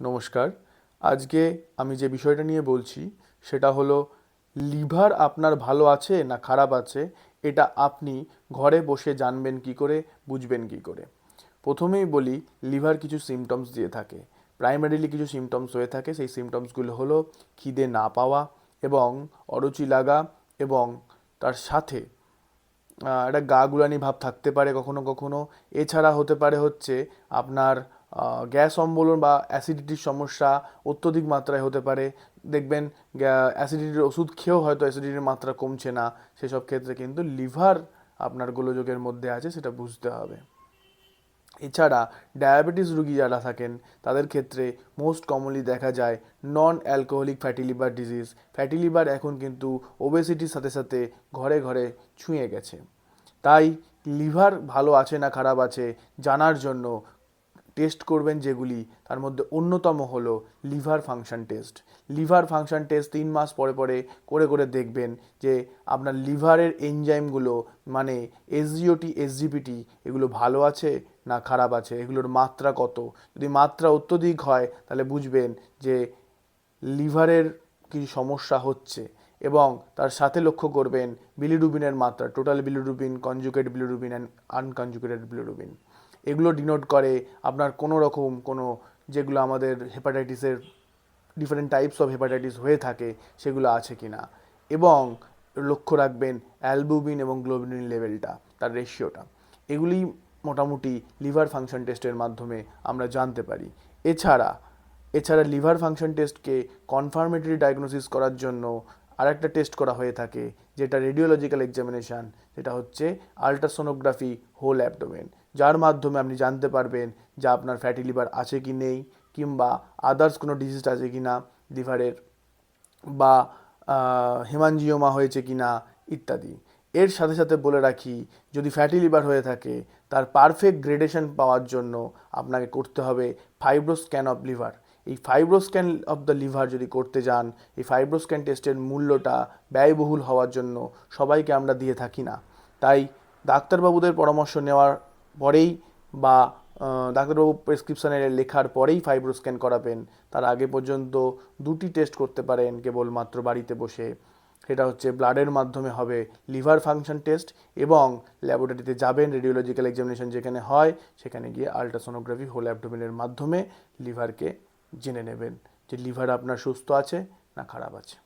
নমস্কার। আজকে আমি যে বিষয়টা নিয়ে বলছি, সেটা হলো, লিভার আপনার ভালো আছে না খারাপ আছে? এটা আপনি ঘরে বসে জানবেন কি করে, বুঝবেন কি করে। প্রথমেই বলি, লিভার কিছু সিমটমস দিয়ে থাকে। প্রাইমারিলি কিছু সিমটমস হয়ে থাকে, সেই সিমটমসগুলো হলো খিদে না পাওয়া এবং অরুচি লাগা এবং তার সাথে একটা গা গুলানি ভাব থাকতে পারে কখনো কখনো। এছাড়া হতে পারে হচ্ছে আপনার গ্যাস অম্বলন বা অ্যাসিডিটির সমস্যা অত্যধিক মাত্রায় হতে পারে। দেখবেন অ্যাসিডিটির ওষুধ খেয়েও হয়তো অ্যাসিডিটির মাত্রা কমছে না। সেসব ক্ষেত্রে কিন্তু লিভার আপনার গোলযোগের মধ্যে আছে, সেটা বুঝতে হবে। এছাড়া ডায়াবেটিস রুগী যারা থাকেন, তাদের ক্ষেত্রে মোস্ট কমনলি দেখা যায় non alcoholic fatty liver disease fatty liver এখন কিন্তু ওবেসিটির সাথে সাথে ঘরে ঘরে ছুঁয়ে গেছে। তাই লিভার ভালো আছে না খারাপ আছে জানার জন্য টেস্ট করবেন যেগুলি তার মধ্যে অন্যতম হলো liver function test liver function test তিন মাস পরে পরে করে করে দেখবেন যে আপনার লিভারের এনজাইমগুলো মানে এসজিওটি এসজিপিটি এগুলো ভালো আছে না খারাপ আছে? এগুলোর মাত্রা কত? যদি মাত্রা অত্যধিক হয়, তাহলে বুঝবেন যে লিভারের কিছু সমস্যা হচ্ছে এবং তার সাথে লক্ষ্য করবেন বিলিরুবিনের মাত্রা total bilirubin conjugate bilirubin and unconjugated bilirubin এগুলো ডিনোট করে আপনার কোনো রকম কোনো যেগুলো আমাদের হেপাটাইটিসের ডিফারেন্ট টাইপস অফ হেপাটাইটিস হয়ে থাকে, সেগুলো আছে কি না এবং লক্ষ্য রাখবেন অ্যালবুমিন এবং গ্লোবিন লেভেলটা, তার রেশিওটা এগুলি মোটামুটি লিভার ফাংশন টেস্টের মাধ্যমে আমরা জানতে পারি। এছাড়া এছাড়া লিভার ফাংশন টেস্টকে কনফার্মেটরি ডায়াগনোসিস করার জন্য আরেকটা টেস্ট করা হয়ে থাকে, যেটা রেডিওলজিক্যাল এক্সামিনেশান যেটা হচ্ছে আলট্রাসোনোগ্রাফি হোল অ্যাবডোমেন যার মাধ্যমে আপনি জানতে পারবেন যে আপনার ফ্যাটি লিভার আছে কি নেই, কিংবা আদার্স কোনো ডিজিজ আছে কি না লিভারের বা হেমানজিওমা হয়েছে কি না ইত্যাদি। এর সাথে সাথে বলে রাখি, যদি ফ্যাটি লিভার হয়ে থাকে, তার পারফেক্ট গ্রেডেশন পাওয়ার জন্য আপনাকে করতে হবে ফাইব্রোস্ক্যান অফ লিভার এই ফাইব্রোস্ক্যান অফ দ্য লিভার যদি করতে যান, এই ফাইব্রোস্ক্যান টেস্টের মূল্যটা ব্যয়বহুল হওয়ার জন্য সবাইকে আমরা দিয়ে থাকি না। তাই ডাক্তারবাবুদের পরামর্শ নেওয়ার পরেই বা ডাক্তারবাবু প্রেসক্রিপশানে লেখার পরেই ফাইব্রোস্ক্যান করাবেন। তার আগে পর্যন্ত দুটি টেস্ট করতে পারেন কেবলমাত্র বাড়িতে বসে। সেটা হচ্ছে ব্লাডের মাধ্যমে হবে লিভার ফাংশন টেস্ট এবং ল্যাবরেটরিতে যাবেন রেডিওলজিক্যাল এক্সামিনেশন যেখানে হয়, সেখানে গিয়ে আলট্রাসোনোগ্রাফি হোল অ্যাবডোমেনের মাধ্যমে লিভারকে জেনে নেবেন যে লিভার আপনার সুস্থ আছে না খারাপ আছে।